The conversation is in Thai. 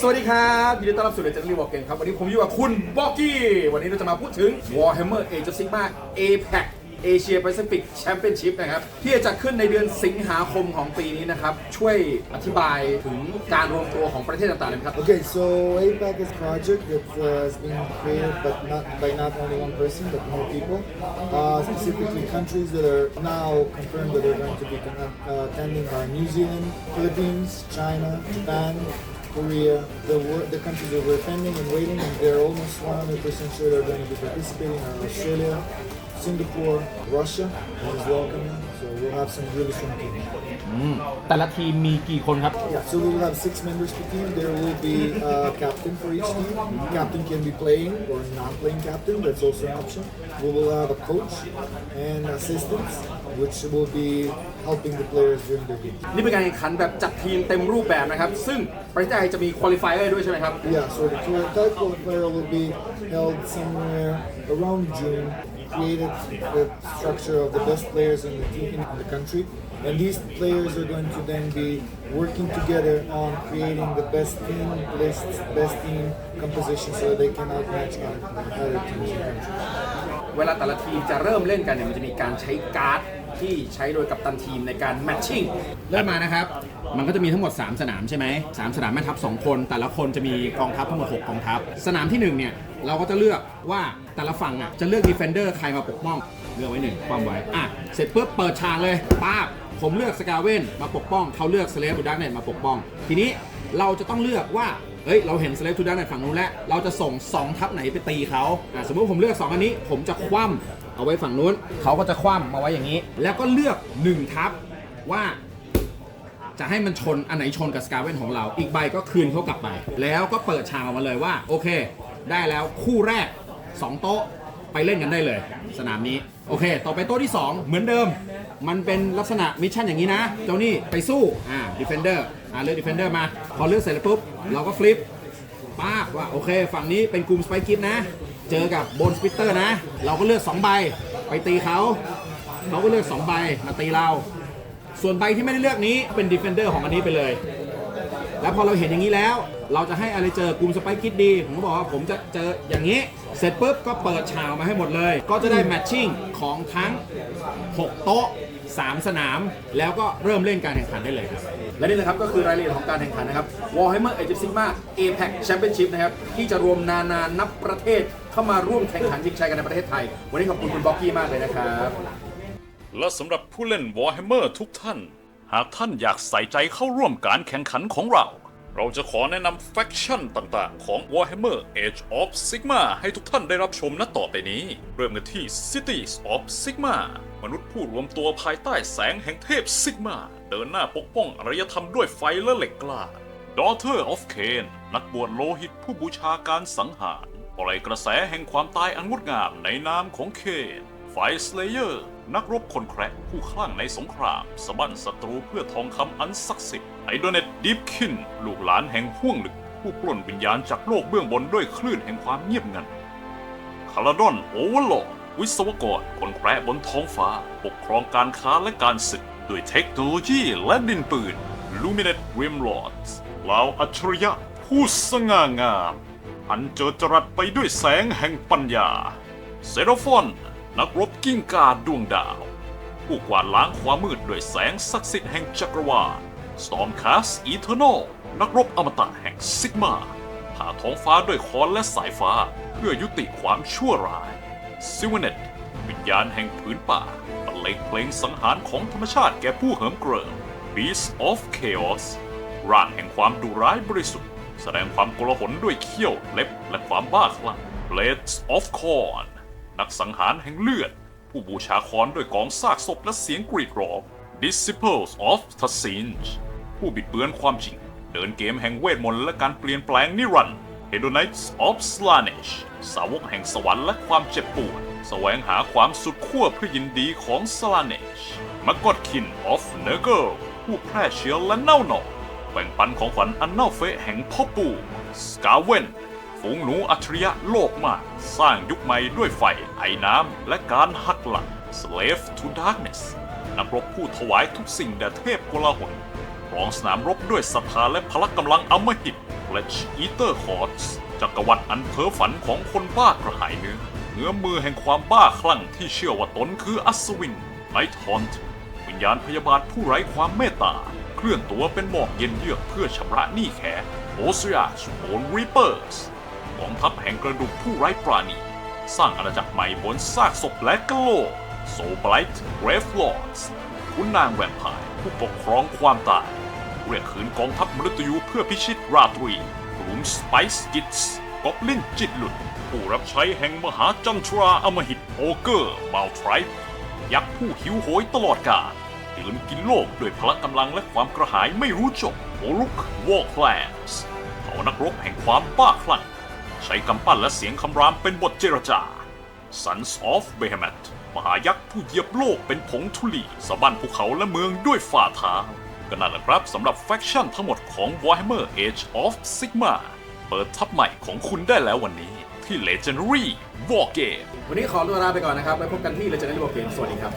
สวัสดีครับยินดีต้อนรับสู่เดจันทรีวอลเกนครับ วันนี้ผมอยู่กับคุณบอกกี้ วันนี้เราจะมาพูดถึง Warhammer Age of Sigma APAC Asia Pacific Championship นะครับ ที่จะจัดขึ้นในเดือนสิงหาคมของปีนี้นะครับ ช่วยอธิบายถึงการรวมตัวของประเทศต่างๆเลยครับ Okay, so APAC is project that uh, has been created but not by not only one person but more people. Uh, specifically, countries that are now confirmed that are going to be attending are New Zealand, Philippines, China, Japan, Korea. The the countries that we're attending and waiting, and they're almost 100% sure they're going to be participating are Australia, Singapore, Russia is welcoming. So we'll have some really strong teams. แต่ละทีมมีกี่คนครับ Yeah, so we will have six members per team. There will be a captain for each team. Captain can be playing or not playing captain. That's also an option. We will have a coach and assistants, which will be helping the players during their game. นี่เป็นการแข่งขันแบบจัดทีมเต็มรูปแบบนะครับ ซึ่งประเทศไทยจะมีคุริฟายเออร์ด้วยใช่ไหมครับ Yeah, so the tour type qualifier will be held somewhere around June. Created the structure of the best players in the team in the country, and these players are going to then be working together on creating the best team lists, best team composition, so that they can outmatch other, other teams in the country. เวลาแต่ละทีมจะเริ่มเล่นกันเนี่ยมันจะมีการใช้การ์ดที่ใช้โดยกัปตันทีมในการแมทชิ่งเริ่มมานะครับ มันก็จะมีทั้งหมด 3 สนามใช่ไหมสามสนามแม่ทัพ2คน แต่ละคนจะมีกองทัพทั้งหมด 6 กองทัพ สนามที่ 1 เนี่ย เราก็จะเลือกว่าแต่ละฝั่งอะจะเลือกดีเฟนเดอร์ใครมาปกป้องเลือกไว้หนึ่งความไว้อะเสร็จปุ๊บเปิดฉากเลยป้าบผมเลือกสกาเว่นมาปกป้องเขาเลือกสเลฟบูดักเนตมาปกป้อง ทีนี้เราจะต้องเลือกว่าเฮ้ยเราเห็นสเลฟทูดักในฝั่งนู้นแล้ว เราจะส่ง 2 ทัพไหนไปตีเขาอะสมมติผมเลือก 2 อันนี้ ผมจะคว่ำเอาไว้ฝั่งนู้น เขาก็จะคว่ำมาไว้อย่างนี้ แล้วก็เลือก 1 ทัพว่าจะให้มันชนอันไหนชนกับสกาเว่นของเรา อีกใบก็คืนเขากลับไป แล้วก็เปิดฉากออกมาเลยว่า โอเค ได้แล้วคู่แรก 2 โต๊ะไปเล่นกันได้เลย สนามนี้ โอเค ต่อไปโต๊ะที่ 2 เหมือนเดิม มันเป็นลักษณะมิชชั่นอย่างนี้นะ เจ้านี่ไปสู้ อ่าดีเฟนเดอร์อ่าเลือกดีเฟนเดอร์มา พอเลือกเสร็จแล้วปุ๊บ เราก็ฟลิปป้าว่าโอเค ฝั่งนี้เป็นกลุ่มสไปกิฟนะ เจอกับโบนสปิตเตอร์นะ เราก็เลือก 2 ใบ ไปตีเขาเขาก็เลือก 2 ใบมาตีเรา ส่วนใบที่ไม่ได้เลือกนี้เป็นดีเฟนเดอร์ของอันนี้ไปเลย แล้วพอเราเห็นอย่างนี้แล้ว เราจะให้อะไรเจอกลุ่มสไปคิดดี ผมก็บอกว่าผมจะเจออย่างนี้ เสร็จปุ๊บก็เปิดฉากมาให้หมดเลย ก็จะได้แมทชิ่งของทั้ง 6 โต๊ะ 3 สนาม แล้วก็เริ่มเล่นการแข่งขันได้เลยครับ และนี่นะครับก็คือรายละเอียดของการแข่งขันนะครับ Warhammer Age of Sigma APAC Championship นะครับ ที่จะรวมนานานับประเทศเข้ามาร่วมแข่งขันชิงชัยกันในประเทศไทย วันนี้ขอบคุณคุณบ็อกกี้มากเลยนะครับและสำหรับผู้เล่น Warhammer ทุกท่าน หากท่านอยากใส่ใจเข้าร่วมการแข่งขันของเรา เราจะขอแนะนำแฟคชั่นต่างๆ ของ Warhammer Age of Sigma ให้ทุกท่านได้รับชมณต่อไปนี้ เริ่มกันที่ Cities of Sigma มนุษย์ผู้รวมตัวภายใต้แสงแห่งเทพ Sigma เดินหน้าปกป้องอารยธรรมด้วยไฟและเหล็กกล้า Daughter of Cain นักบวชโลหิตผู้บูชาการสังหารปล่อยกระแสแห่งความตายอันงดงามในนามของเคน ไฟสเลเยอร์ นักรบคนแคระผู้คลั่งในสงครามสะบั้นศัตรูเพื่อทองคำอันศักดิ์สิทธิ์ไอโดเนตดิฟคิน ลูกหลานแห่งห้วงลึก ผู้ปล้นวิญญาณจากโลกเบื้องบนด้วยคลื่นแห่งความเงียบงันคาราดอนโอเวอร์ลอวิศวกรคนแคระบนท้องฟ้า ปกครองการค้าและการศึกด้วยเทคโนโลยีและดินปืนลูมิเนตริมลอดเหล่าอัจฉริยะผู้สง่างาม อันเจิดจรัสไปด้วยแสงแห่งปัญญา เซโรฟอน นักรบกิ้งกาดวงดาว ผู้กวาดล้างความมืดด้วยแสงศักดิ์สิทธิ์แห่งจักรวาล Stormcast Eternal นักรบอมตะแห่งซิกมาผ่าท้องฟ้าด้วยค้อนและสายฟ้าเพื่อยุติความชั่วร้ายซิวเนตวิญญาณแห่งผืนป่าบรรเลงเพลงสังหารของธรรมชาติแก่ผู้เหิมเกริม Beast of Chaos ร่างแห่งความดุร้ายบริสุทธิ์ แสดงความโกลาหลด้วยเขี้ยวเล็บและความบ้าคลั่ง Blades of Corn นักสังหารแห่งเลือด ผู้บูชาคอนด้วยกองซากศพและเสียงกรีดร้อง Disciples of t a s i n g ผู้บิดเบือนความจริง เดินเกมแห่งเวทมนต์และการเปลี่ยนแปลงนิรันดร์ Hedonites of Slanesh สาวกแห่งสวรรค์และความเจ็บปวดแสวงหาความสุดขั้วเพื่อยินดีของ Slanesh m a g o t k i n of n e r g e r ผู้แพร่เชื้อและเน่าหนองแบ่งปันของขวัญอันเน่าเฟะแห่งพ่อปู่ Scarwen ฝูงหนูอัจฉริยะโลกมาก สร้างยุคใหม่ด้วยไฟ ไอ้น้ำ และการหักหลัง Slave to Darkness นักรบผู้ถวายทุกสิ่งแด่เทพโกลาหลรองสนามรบด้วยศรัทธาและพละกำลังอมหิต Fletch Eater Hordes จักรวรรดิอันเพ้อฝันของคนบ้ากระหายเนื้อเงื้อมือแห่งความบ้าคลั่งที่เชื่อว่าตนคืออัศวินไนทอนต์วิญญาณพยาบาทผู้ไร้ความเมตตา เคลื่อนตัวเป็นหมอกเย็นเยือกเพื่อชำระหนี้แค้นโอเซียชโอนรีเปอร์ส องทัพแห่งกระดูกผู้ไร้ปราณี สร้างอาณาจักรใหม่บนซากศพและกะโหลกโซไบรท์เกรฟลอร์ดคุณนางแวมไพร์ผู้ปกครองความตาย เรียกคืนกองทัพมฤตยูเพื่อพิชิตราตรีกลุ่มสไปซ์กิตส์กอบลินจิตหลุด ผู้รับใช้แห่งมหาจันทราอมหิตโอเกอร์มาลทรป์ยักษ์ผู้หิวโหยตลอดกาลตื่นกินโลกด้วยพละกำลังและความกระหายไม่รู้จบโอรุกวอลแคลสเขานักรบแห่งความบ้าคลั่ง ใช้กำปั้นและเสียงคำรามเป็นบทเจรจา Sons of Behemoth มหายักษ์ผู้เหยียบโลกเป็นผงธุลีสะบั้นภูเขาและเมืองด้วยฝ่าเท้าก็นั่นแหละครับสำหรับแฟคชั่นทั้งหมดของ Warhammer Age of Sigma เปิดทับใหม่ของคุณได้แล้ววันนี้ที่ Legendary War Game วันนี้ขอตัวลาไปก่อนนะครับไว้พบกันที่ Legendary War Game สวัสดีครับ